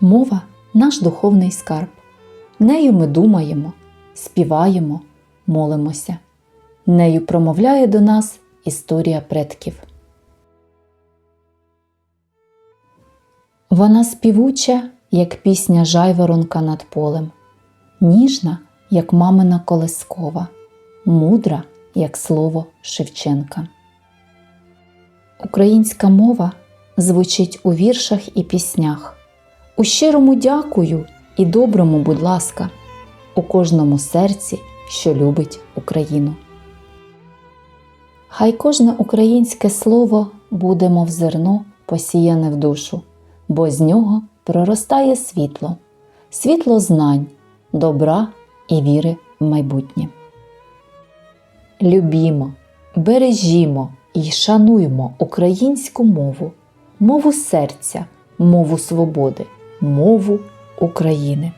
Мова наш духовний скарб. Нею ми думаємо, співаємо, молимося. Нею промовляє до нас історія предків. Вона співуча, як пісня жайворонка над полем, ніжна, як мамина колескова, мудра, як слово Шевченка. Українська мова звучить у віршах і піснях. У щирому дякую і доброму, будь ласка, у кожному серці, що любить Україну. Хай кожне українське слово буде, мов зерно, посіяне в душу, бо з нього проростає світло, світло знань, добра і віри в майбутнє. Любімо, бережімо і шануймо українську мову, мову серця, мову свободи, мову України.